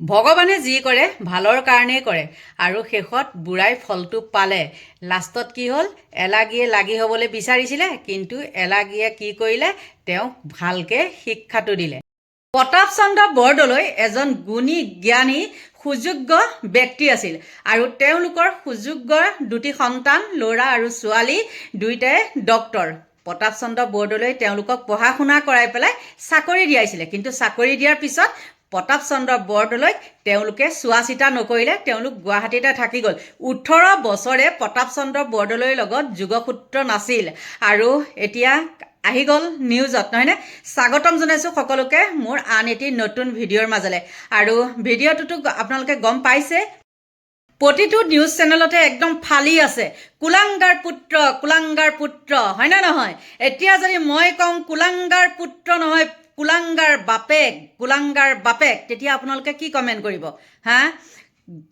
ভগৱানে যি কৰে ভালৰ কাৰণেই কৰে। আৰু শেষত বুঢ়াই ফলটো পালে। লাষ্টত কি হ'ল? এলাগীয়ে লাগি হ'বলৈ বিচাৰিছিলে কিন্তু এলাগীয়ে কি কৰিলে? তেওঁক ভালকৈ শিক্ষাটো দিলে। প্ৰতাপ চন্দ্ৰ বৰদলৈ এজন গুণী জ্ঞানী সুযোগ্য ব্যক্তি আছিল। আৰু তেওঁলোকৰ সুযোগ্য দুটি সন্তান ল'ৰা আৰু ছোৱালী দুয়োটাই ডক্তৰ প্ৰতাপ চন্দ্ৰ বৰদলৈ তেওঁলোকক পঢ়া শুনা কৰাই পেলাই চাকৰি দিয়াইছিলে। কিন্তু চাকৰি দিয়াৰ পিছত প্ৰতাপ চন্দ্ৰ বৰদলৈক তেওঁলোকে চোৱা চিতা নকৰিলে তেওঁলোক গুৱাহাটীতে থাকি গ'ল। ওঠৰ বছৰে প্ৰতাপ চন্দ্ৰ বৰদলৈৰ লগত যোগসূত্ৰ নাছিল আৰু এতিয়া আহি গ'ল নিউজত নহয়নে? স্বাগতম জনাইছোঁ সকলোকে মোৰ আন এটি নতুন ভিডিঅ'ৰ মাজলৈ আৰু ভিডিঅ'টোতো আপোনালোকে গম পাইছে। প্ৰতিটো নিউজ চেনেলতে একদম ফালি আছে। কুলাংগাৰ পুত্ৰ কুলাংগাৰ পুত্ৰ হয়নে নহয়? এতিয়া যদি মই কওঁ কুলাংগাৰ পুত্ৰ নহয় কুলাংগাৰ বাপেক কুলাংগাৰ বাপেক, তেতিয়া আপোনালোকে কি কমেণ্ট কৰিব? হা?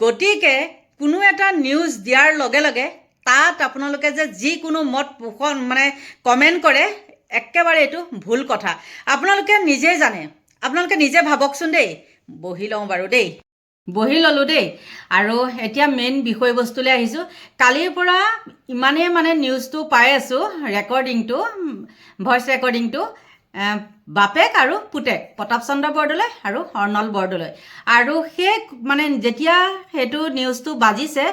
গতিকে কোনো এটা নিউজ দিয়াৰ লগে লগে তাত আপোনালোকে যে যিকোনো মত পোষণ মানে কমেণ্ট কৰে, একেবাৰে এইটো ভুল কথা। আপোনালোকে নিজেই জানে। আপোনালোকে নিজে ভাবকচোন দেই। বহি লওঁ বাৰু দেই। বহি ল'লোঁ দেই। আৰু এতিয়া মেইন বিষয়বস্তুলৈ আহিছোঁ। কালিৰ পৰা ইমানেই মানে নিউজটো পাই আছোঁ ৰেকৰ্ডিংটো ভইচ ৰেকৰ্ডিংটো বাপেক আৰু পুতেক, প্ৰতাপ চন্দ্ৰ বৰদলৈ আৰু অৰ্ণল বৰদলৈ। আৰু সেই মানে যেতিয়া সেইটো নিউজটো বাজিছে,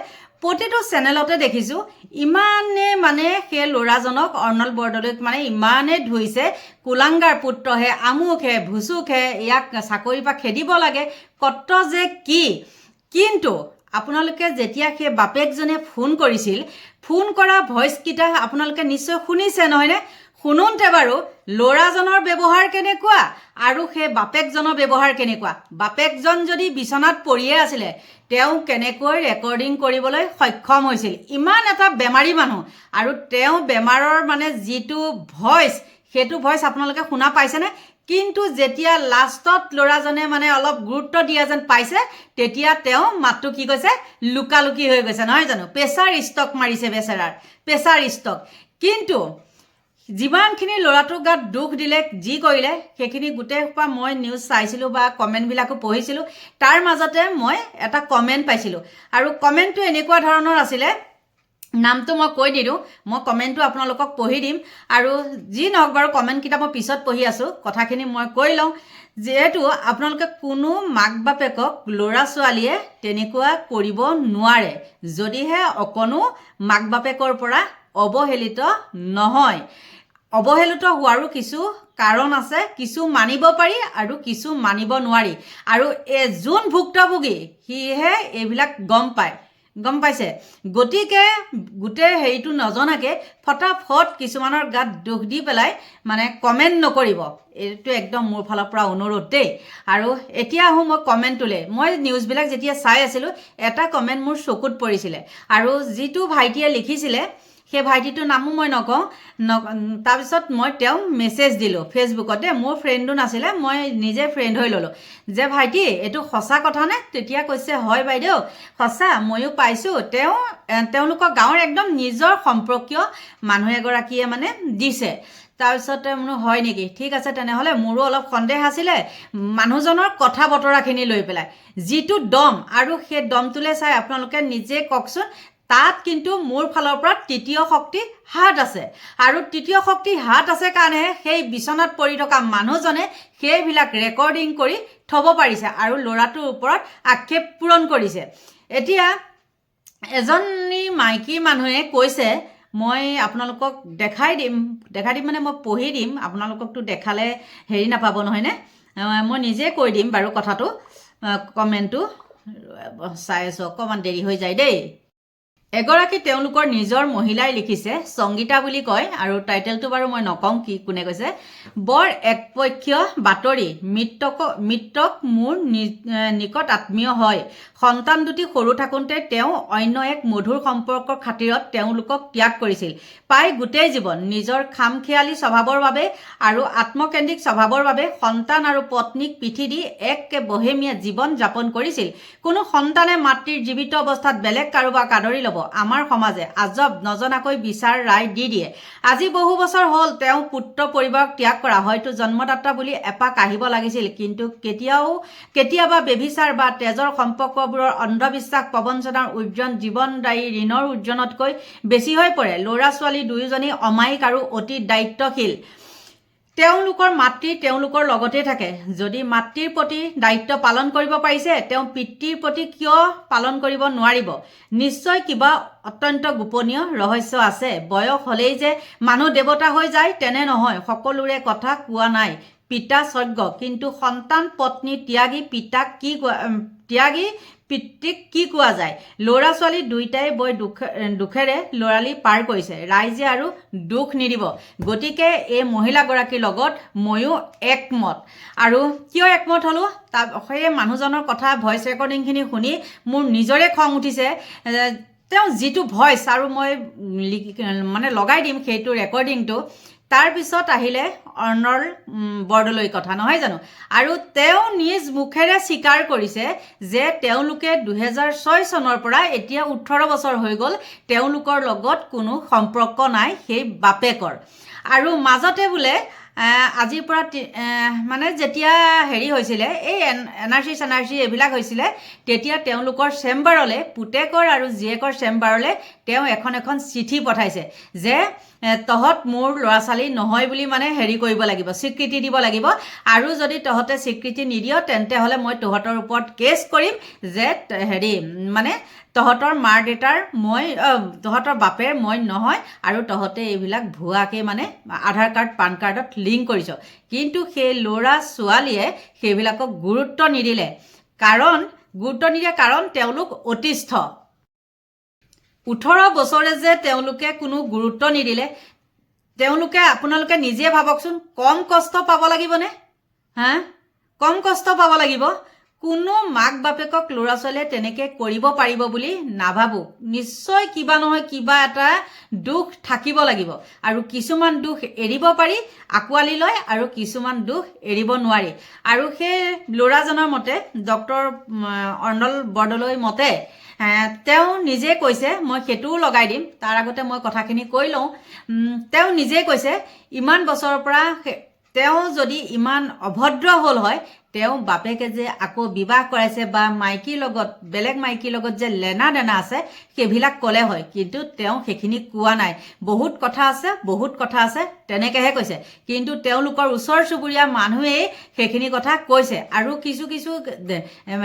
প্ৰতিটো চেনেলতে দেখিছোঁ ইমানেই মানে সেই ল'ৰাজনক অৰ্ণল বৰদলৈক মানে ইমানেই ধুইছে, কুলাংগাৰ পুত্ৰহে, আমুকহে, ভুচুকহে, ইয়াক চাকৰিৰ পৰা খেদিব লাগে, কত যে কি। কিন্তু আপোনালোকে যেতিয়া সেই বাপেকজনে ফোন কৰিছিল, ফোন কৰা ভইচকেইটা আপোনালোকে নিশ্চয় শুনিছে, নহয়নে? শুনোতে বাৰু ল'ৰাজনৰ ব্যৱহাৰ কেনেকুৱা আৰু সেই বাপেকজনৰ ব্যৱহাৰ কেনেকুৱা? বাপেকজন যদি বিচনাত পৰিয়ে আছিলে, তেওঁ কেনেকৈ ৰেকৰ্ডিং কৰিবলৈ সক্ষম হৈছিল? ইমান এটা বেমাৰী মানুহ আৰু তেওঁ বেমাৰৰ মানে যিটো ভইচ, সেইটো ভইচ আপোনালোকে শুনা পাইছেনে? কিন্তু যেতিয়া লাষ্টত ল'ৰাজনে মানে অলপ গুৰুত্ব দিয়া যেন পাইছে, তেতিয়া তেওঁ মাতটো কি কৈছে? লুকালুকি হৈ গৈছে, নহয় জানো? প্ৰেছাৰ ষ্টক মাৰিছে বেচেৰাৰ, প্ৰেছাৰ ষ্টক। কিন্তু যিমানখিনি ল'ৰাটোৰ গাত দুখ দিলে যি কৰিলে সেইখিনি গোটেই সোপা মই নিউজ চাইছিলোঁ বা কমেণ্টবিলাকো পঢ়িছিলোঁ। তাৰ মাজতে মই এটা কমেণ্ট পাইছিলোঁ। আৰু কমেণ্টটো এনেকুৱা ধৰণৰ আছিলে নামটো মই কৈ দিলোঁ মই কমেণ্টটো আপোনালোকক পঢ়ি দিম। আৰু যি নহওক বাৰু কমেণ্টকেইটা মই পিছত পঢ়ি আছোঁ কথাখিনি মই কৈ লওঁ। যিহেতু আপোনালোকে কোনো মাক বাপেকক ল'ৰা ছোৱালীয়ে তেনেকুৱা কৰিব নোৱাৰে যদিহে অকণো মাক বাপেকৰ পৰা অৱহেলিত নহয়। অৱহেলিত হোৱাৰো কিছু কাৰণ আছে, কিছু মানিব পাৰি আৰু কিছু মানিব নোৱাৰি। আৰু এই যোন ভুক্তভোগী, সিহে এইবিলাক গম পায়। গম পাইছে? গতিকে গোটেই হেৰিটো নজনাকৈ ফটাফট কিছুমানৰ গাত দুখ দি পেলাই মানে কমেণ্ট নকৰিব। এইটো একদম মোৰ ফালৰ পৰা অনুৰোধ দেই। আৰু এতিয়া আহোঁ মই কমেণ্টটোলৈ। মই নিউজবিলাক যেতিয়া চাই আছিলোঁ, এটা কমেণ্ট মোৰ চকুত পৰিছিলে। আৰু যিটো ভাইটিয়ে লিখিছিলে সেই ভাইটিটোৰ নামো মই নকওঁ। ন তাৰপিছত মই তেওঁক মেছেজ দিলোঁ ফেচবুকত মোৰ ফ্ৰেণ্ডো নাছিলে মই নিজে ফ্ৰেণ্ড হৈ ল'লোঁ। যে ভাইটি এইটো সঁচা কথানে তেতিয়া কৈছে হয় বাইদেউ সঁচা ময়ো পাইছোঁ। তেওঁ তেওঁলোকৰ গাঁৱৰ একদম নিজৰ সম্পৰ্কীয় মানুহ এগৰাকীয়ে মানে দিছে। তাৰপিছতে বোলো হয় নেকি? ঠিক আছে তেনেহ'লে মোৰো অলপ সন্দেহ আছিলে। মানুহজনৰ কথা বতৰাখিনি লৈ পেলাই। যিটো দম আৰু সেই দমটোলৈ চাই আপোনালোকে নিজে কওকচোন তাত কিন্তু মোৰ ফালৰ পৰা তৃতীয় শক্তি হাত আছে। আৰু তৃতীয় শক্তি হাত আছে কাৰণেহে সেই বিচনাত পৰি থকা মানুহজনে সেইবিলাক ৰেকৰ্ডিং কৰি থ'ব পাৰিছে আৰু ল'ৰাটোৰ ওপৰত আক্ষেপ পূৰণ কৰিছে। এতিয়া এজনী মাইকী মানুহে কৈছে মই আপোনালোকক দেখাই দিম দেখাই দিম মানে মই পঢ়ি দিম আপোনালোককতো দেখালে হেৰি নাপাব নহয়নে? মই নিজে কৈ দিম বাৰু কথাটো কমেণ্টটো চাই আছোঁ অকণমান দেৰি হৈ যায় দেই। এগৰাকী তেওঁলোকৰ নিজৰ মহিলাই লিখিছে সংগীতা বুলি কয় আৰু টাইটেলটো বাৰু মই নকওঁ কি কোনে কৈছে। বৰ একপক্ষীয় বাতৰি মৃতক মৃতক মোৰ নিকট আত্মীয় হয়। সন্তান দুটি সৰু থাকোঁতে তেওঁ অন্য এক মধুৰ সম্পৰ্কৰ খাতিৰত তেওঁলোকক ত্যাগ কৰিছিল। প্ৰায় গোটেই জীৱন নিজৰ খামখেয়ালী স্বভাৱৰ বাবে আৰু আত্মকেন্দ্ৰিক স্বভাৱৰ বাবে সন্তান আৰু পত্নীক পিঠি দি এক বহেমীয়া জীৱন যাপন কৰিছিল। কোনো সন্তানে মাতৃৰ জীৱিত অৱস্থাত বেলেগ কাৰোবাক আদৰি ল'ব। আমাৰ সমাজে আজব নজনাকৈ বিচাৰ ৰায় দি দিয়ে। আজি বহু বছৰ হ'ল তেওঁ পুত্ৰ পৰিবাৰক ত্যাগ কৰা। হয়তো জন্মদাতা বুলি এপাক আহিব লাগিছিল, কিন্তু কেতিয়াও, কেতিয়াবা বেভিচাৰ বা তেজৰ সম্পৰ্কবোৰৰ অন্ধবিশ্বাস প্ৰবঞ্চনাৰ উজ্জন জীৱনদায়ী ঋণৰ উজ্জনতকৈ বেছি হৈ পৰে। ল'ৰা ছোৱালী দুয়োজনেই অমায়িক আৰু অতি দায়িত্বশীল। তেওঁলোকৰ মাতৃ তেওঁলোকৰ লগতে থাকে। যদি মাতৃৰ প্ৰতি দায়িত্ব পালন কৰিব পাৰিছে তেওঁ পিতৃৰ প্ৰতি কিয় পালন কৰিব নোৱাৰিব? নিশ্চয় কিবা অত্যন্ত গোপনীয় ৰহস্য আছে। বয়স হ'লেই যে মানুহ দেৱতা হৈ যায় তেনে নহয়। সকলোৰে কথা কোৱা নাই। পিতা স্বৰ্গ, কিন্তু সন্তান, পত্নী, ত্যাগী পিতাক কি ত্যাগী, পিতৃক কি কোৱা যায়? ল'ৰা ছোৱালী দুয়োটাই বৰ দুখ, দুখেৰে ল'ৰালি পাৰ কৰিছে। ৰাইজে আৰু দুখ নিদিব। গতিকে এই মহিলাগৰাকীৰ লগত ময়ো একমত। আৰু কিয় একমত হ'লোঁ? তাৰ সেই মানুহজনৰ কথা ভইচ ৰেকৰ্ডিংখিনি শুনি মোৰ নিজৰে খং উঠিছে। তেওঁ যিটো ভইচ আৰু মই মানে লগাই দিম সেইটো ৰেকৰ্ডিংটো তাৰপিছত আহিলে অৰ্ণল বৰদলৈ কথা নহয় জানো? আৰু তেওঁ নিজ মুখেৰে স্বীকাৰ কৰিছে যে তেওঁলোকে দুহেজাৰ ছয় চনৰ পৰা এতিয়া ওঠৰ বছৰ হৈ গ'ল তেওঁলোকৰ লগত কোনো সম্পৰ্ক নাই সেই বাপেকৰ। আৰু মাজতে বোলে আজিৰ পৰা মানে যেতিয়া হেৰি হৈছিলে, এই এন এন আৰ চি, চেন আৰ চি এইবিলাক হৈছিলে, তেতিয়া তেওঁলোকৰ চেম্বাৰলৈ, পুতেকৰ আৰু জীয়েকৰ চেম্বাৰলৈ তেওঁ এখন এখন চিঠি পঠাইছে যে তহঁত মোৰ ল'ৰা ছোৱালী নহয় বুলি মানে হেৰি কৰিব লাগিব, স্বীকৃতি দিব লাগিব। আৰু যদি তহঁতে স্বীকৃতি নিদিয়, তেন্তে হ'লে মই তহঁতৰ ওপৰত কেছ কৰিম যে হেৰি মানে তহঁতৰ মাৰ দেউতাৰ মই তহঁতৰ বাপেৰ মই নহয় আৰু তহঁতে এইবিলাক ভুৱাকৈ মানে আধাৰ কাৰ্ড পান কাৰ্ডত লিংক কৰিছ। কিন্তু সেই ল'ৰা ছোৱালীয়ে সেইবিলাকক গুৰুত্ব নিদিলে। কাৰণ গুৰুত্ব নিদিয়া কাৰণ তেওঁলোক অতিষ্ঠ। ওঠৰ বছৰে যে তেওঁলোকে কোনো গুৰুত্ব নিদিলে তেওঁলোকে আপোনালোকে নিজে ভাবকচোন কম কষ্ট পাব লাগিবনে? হা? কম কষ্ট পাব লাগিব? কোনো মাক বাপেকক ল'ৰা ছোৱালীয়ে তেনেকৈ কৰিব পাৰিব বুলি নাভাবোঁ। নিশ্চয় কিবা নহয় কিবা এটা দুখ থাকিব লাগিব। আৰু কিছুমান দুখ এৰিব পাৰি আঁকোৱালি লয় আৰু কিছুমান দুখ এৰিব নোৱাৰি। আৰু সেই ল'ৰাজনৰ মতে ডক্টৰ অৰ্ণল বৰদলৈ মতে তেওঁ নিজে কৈছে মই সেইটোও লগাই দিম। তাৰ আগতে মই কথাখিনি কৈ লওঁ। তেওঁ নিজে কৈছে ইমান বছৰৰ পৰা তেওঁ যদি ইমান অভদ্ৰ হ'ল হয় তেওঁ বাপেকে যে আকৌ বিবাহ কৰাইছে বা মাইকীৰ লগত, বেলেগ মাইকীৰ লগত যে লেনা দেনা আছে, সেইবিলাক ক'লে হয়। কিন্তু তেওঁ সেইখিনি কোৱা নাই। বহুত কথা আছে, বহুত কথা আছে, তেনেকৈহে কৈছে। কিন্তু তেওঁলোকৰ ওচৰ চুবুৰীয়া মানুহেই সেইখিনি কথা কৈছে। আৰু কিছু কিছু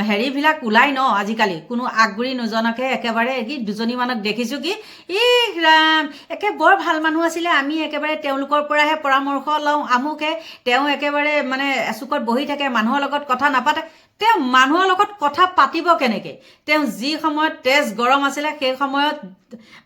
হেৰিবিলাক ওলাই ন আজিকালি। কোনো আগগুৰি নজনাকে একেবাৰে কি দুজনীমানক দেখিছোঁ কি ই ৰাম, একে বৰ ভালো মানুহ আছিলে, আমি একেবাৰে তেওঁলোকৰ পৰাহে পৰামৰ্শ লওঁ, আমুকে। তেওঁ একেবাৰে মানে এচুকত বহি থাকে, মানুহৰ লগত কথা নাপাতে তেওঁ মানুহৰ লগত কথা পাতিব কেনেকৈ? তেওঁ যি সময়ত তেজ গৰম আছিলে সেই সময়ত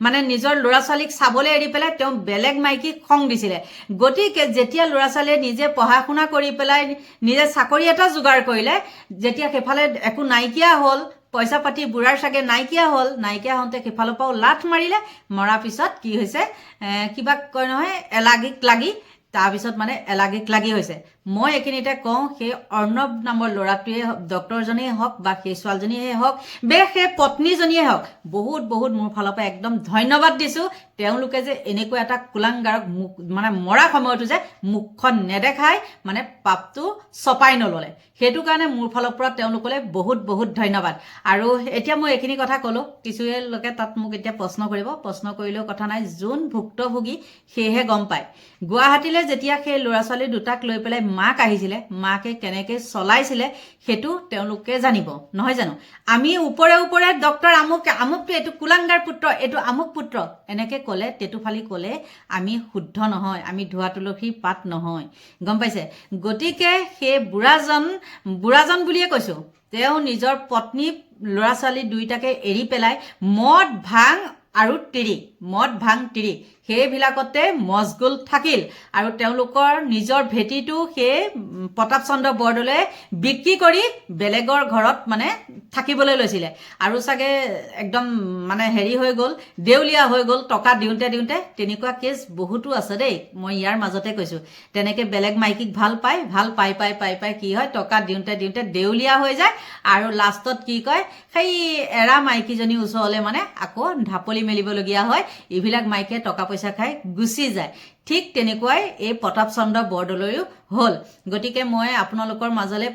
মানে নিজৰ ল'ৰা ছোৱালীক চাবলৈ এৰি পেলাই তেওঁ বেলেগ মাইকীক খং দিছিলে। গতিকে যেতিয়া ল'ৰা ছোৱালীয়ে নিজে পঢ়া শুনা কৰি পেলাই নিজে চাকৰি এটা যোগাৰ কৰিলে যেতিয়া সেইফালে একো নাইকিয়া হ'ল পইচা পাতি বুঢ়াৰ চাগে নাইকিয়া হ'ল নাইকিয়া হওঁতে সেইফালৰ পৰাও লাঠ মাৰিলে মৰাৰ পিছত কি হৈছে কিবা কয় নহয় এলাগিক লাগি তাৰপিছত মানে এলাগিক লাগি হৈছে। মই এইখিনিতে কওঁ সেই অৰ্ণৱ নামৰ ল'ৰাটোৱে হওক ডক্তৰজনেই হওক বা সেই ছোৱালীজনীয়ে হওক বে সেই পত্নীজনীয়ে হওক বহুত বহুত মোৰ ফালৰ পৰা একদম ধন্যবাদ দিছোঁ। তেওঁলোকে যে এনেকুৱা এটা কুলাংগাৰক মুখ মানে মৰা সময়তো যে মুখখন নেদেখাই মানে পাপটো চপাই নল'লে। সেইটো কাৰণে মোৰ ফালৰ পৰা তেওঁলোকলৈ বহুত বহুত ধন্যবাদ। আৰু এতিয়া মই এইখিনি কথা ক'লোঁ। কিছুৱে লোকে তাত মোক এতিয়া প্ৰশ্ন কৰিব। প্ৰশ্ন কৰিলেও কথা নাই। যোন ভুক্তভোগী সেয়েহে গম পায়। গুৱাহাটীলৈ যেতিয়া সেই ল'ৰা ছোৱালী দুটাক লৈ পেলাই মাক আহিছিলে মাকে কেনেকৈ চলাইছিলে সেইটো তেওঁলোকে জানিব। নহয় জানো? আমি ওপৰে ওপৰে ডক্টৰ আমুক, আমুকটো এইটো কুলাংগাৰ পুত্ৰ, এইটো আমুক পুত্ৰ। এনেকৈ ক'লে, তেতুফালি ক'লে, আমি শুদ্ধ নহয়, আমি ধোৱা তুলসীৰ পাত নহয়। গম পাইছে? গতিকে সেই বুঢ়াজন বুঢ়াজন বুলিয়ে কৈছোঁ, তেওঁ নিজৰ পত্নী ল'ৰা ছোৱালী দুয়োটাকে এৰি পেলাই মদ ভাং আৰু তিৰি, মদ ভাং তিৰি। সেইবিলাকতে মজগুল থাকিল আৰু তেওঁলোকৰ নিজৰ ভেটিটো সেই প্ৰতাপ চন্দ্ৰ বৰদলৈ বিক্ৰী কৰি বেলেগৰ ঘৰত মানে থাকিবলৈ লৈছিলে। আৰু চাগে একদম মানে হেৰি হৈ গ'ল, দেউলীয়া হৈ গ'ল, টকা দিওঁতে দিওঁতে তেনেকুৱা কেছ বহুতো আছে দেই, মই ইয়াৰ মাজতে কৈছোঁ। তেনেকৈ বেলেগ মাইকীক ভালো পায়, ভালো পাই পাই পাই পাই কি হয়, টকা দিওঁতে দিওঁতে দেউলীয়া হৈ যায় আৰু লাষ্টত কি কয়, সেই এৰা মাইকীজনী ওচৰলৈ মানে আকৌ ঢাপলি মেলিবলগীয়া হয়। এইবিলাক মাইকীয়ে টকা পইচা খাই গুচি যায়। ঠিক তেনেকুৱাই এই প্ৰতাপ চন্দ্ৰ বৰদলৈও হ'ল। গতিকে মই আপোনালোকৰ মাজলৈ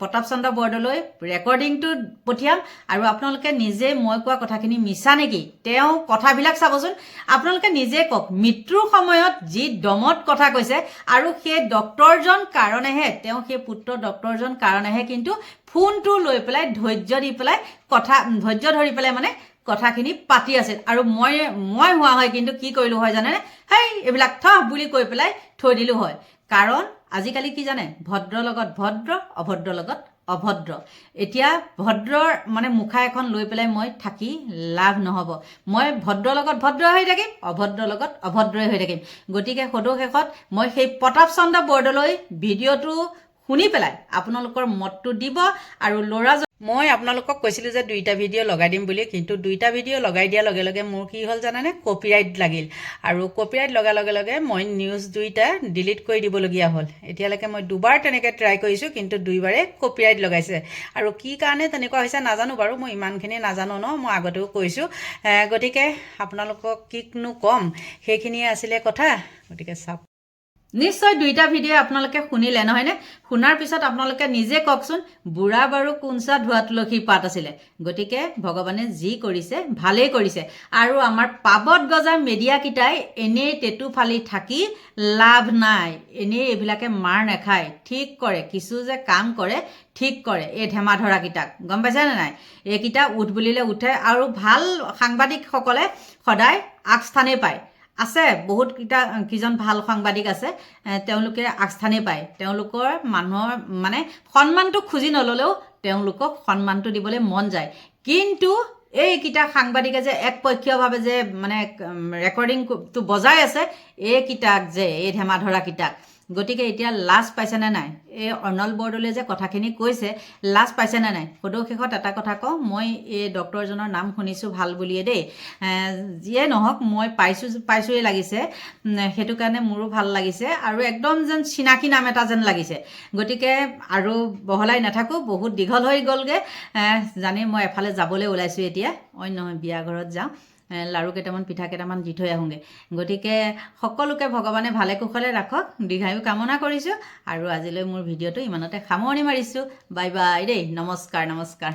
প্ৰতাপ চন্দ্ৰ বৰদলৈ ৰেকৰ্ডিংটো পঠিয়াম আৰু আপোনালোকে নিজে মই কোৱা কথাখিনি মিছা নেকি? তেওঁ কথাবিলাক চাবচোন। আপোনালোকে নিজে কওক, মৃত্যুৰ সময়ত যি দমত কথা কৈছে আৰু সেই ডক্তৰজন কাৰণেহে, তেওঁ সেই পুত্ৰ ডক্তৰজন কাৰণেহে কিন্তু ফোনটো লৈ পেলাই, ধৈৰ্য দি পেলাই, কথা, ধৈৰ্য ধৰি পেলাই মানে কথাখিনি পাতি আছিল। আৰু মই মই হোৱা হয় কিন্তু কি কৰিলোঁ হয় জানেনে? হেই এইবিলাক থ বুলি কৈ পেলাই থৈ দিলোঁ হয়। কাৰণ আজিকালি কি জানে? ভদ্ৰৰ লগত ভদ্ৰ অভদ্ৰৰ লগত অভদ্ৰ। এতিয়া ভদ্ৰৰ মানে মুখা এখন লৈ পেলাই মই থাকি লাভ নহ'ব। মই ভদ্ৰৰ লগত ভদ্ৰ হৈ থাকিম অভদ্ৰৰ লগত অভদ্ৰই হৈ থাকিম। গতিকে সদৌ শেষত মই সেই প্ৰতাপ চন্দ্ৰ বৰদলৈ ভিডিঅ'টো শুনি পেলাই আপোনালোকৰ মতটো দিব আৰু ল'ৰাজন মই আপোনালোকক কৈছিলোঁ যে দুইটা ভিডিঅ' লগাই দিম বুলি কিন্তু দুইটা ভিডিঅ' লগাই দিয়াৰ লগে লগে মোৰ কি হ'ল জানেনে? কপিৰাইট লাগিল। আৰু কপিৰাইট লগাৰ লগে লগে মই নিউজ দুইটা ডিলিট কৰি দিবলগীয়া হ'ল। এতিয়ালৈকে মই দুবাৰ তেনেকৈ ট্ৰাই কৰিছোঁ কিন্তু দুইবাৰে কপিৰাইট লগাইছে। আৰু কি কাৰণে তেনেকুৱা হৈছে নাজানো বাৰু মই ইমানখিনি নাজানো ন মই আগতেও কৈছোঁ। গতিকে আপোনালোকক কিনো ক'ম সেইখিনিয়ে আছিলে কথা। গতিকে চাওক। নিশ্চয় দুইটা ভিডিঅ' আপোনালোকে শুনিলে নহয়নে শুনাৰ পিছত আপোনালোকে নিজে কওকচোন বুঢ়া বাৰু কোনচা ধোৱা তুলসী পাত আছিলে? গতিকে ভগৱানে যি কৰিছে ভালেই কৰিছে। আৰু আমাৰ পাবত গজা মেডিয়াকেইটাই এনেই টেটু ফালি থাকি লাভ নাই। এনেই এইবিলাকে মাৰ নাখায়। ঠিক কৰে কিছু যে কাম কৰে ঠিক কৰে এই ধেমা ধৰাকেইটাক গম পাইছেনে নাই? এইকেইটা উঠ বুলিলে উঠে আৰু ভাল সাংবাদিকসকলে সদায় আগস্থানেই পায়। আছে, বহুত কেইটা কেইজন ভালো সাংবাদিক আছে তেওঁলোকে আগস্থানেই পায়। তেওঁলোকৰ মানুহৰ মানে সন্মানটো খুজি নল'লেও তেওঁলোকক সন্মানটো দিবলৈ মন যায়। কিন্তু এইকেইটা সাংবাদিকে যে একপক্ষীয়ভাৱে যে মানে ৰেকৰ্ডিংটো বজাই আছে এইকেইটাক যে, এই ধেমা ধৰাকেইটাক গতিকে এতিয়া লাজ পাইছেনে নাই? এই অৰ্ণল বৰদলৈ যে কথাখিনি কৈছে লাজ পাইছেনে নাই? সদৌ শেষত এটা কথা কওঁ, মই এই ডক্তৰজনৰ নাম শুনিছোঁ ভালো বুলিয়ে দেই। যিয়ে নহওক, মই পাইছোঁ পাইছোঁৱেই লাগিছে। সেইটো কাৰণে মোৰো ভালো লাগিছে আৰু একদম যেন চিনাকি নাম এটা যেন লাগিছে। গতিকে আৰু বহলাই নাথাকোঁ, বহুত দীঘল হৈ গ'লগৈ। জানি মই এফালে যাবলৈ ওলাইছোঁ এতিয়া। অন্য বিয়া ঘৰত যাওঁ। লাৰু কেইটামান পিঠা কেইটামান দি থৈ আহোঁগৈ। গতিকে সকলোকে ভগৱানে ভালে কুশলে ৰাখক দীৰ্ঘায়ু কামনা কৰিছোঁ আৰু আজিলৈ মোৰ ভিডিঅ'টো ইমানতে সামৰণি মাৰিছোঁ। বাই বাই দেই নমস্কাৰ নমস্কাৰ।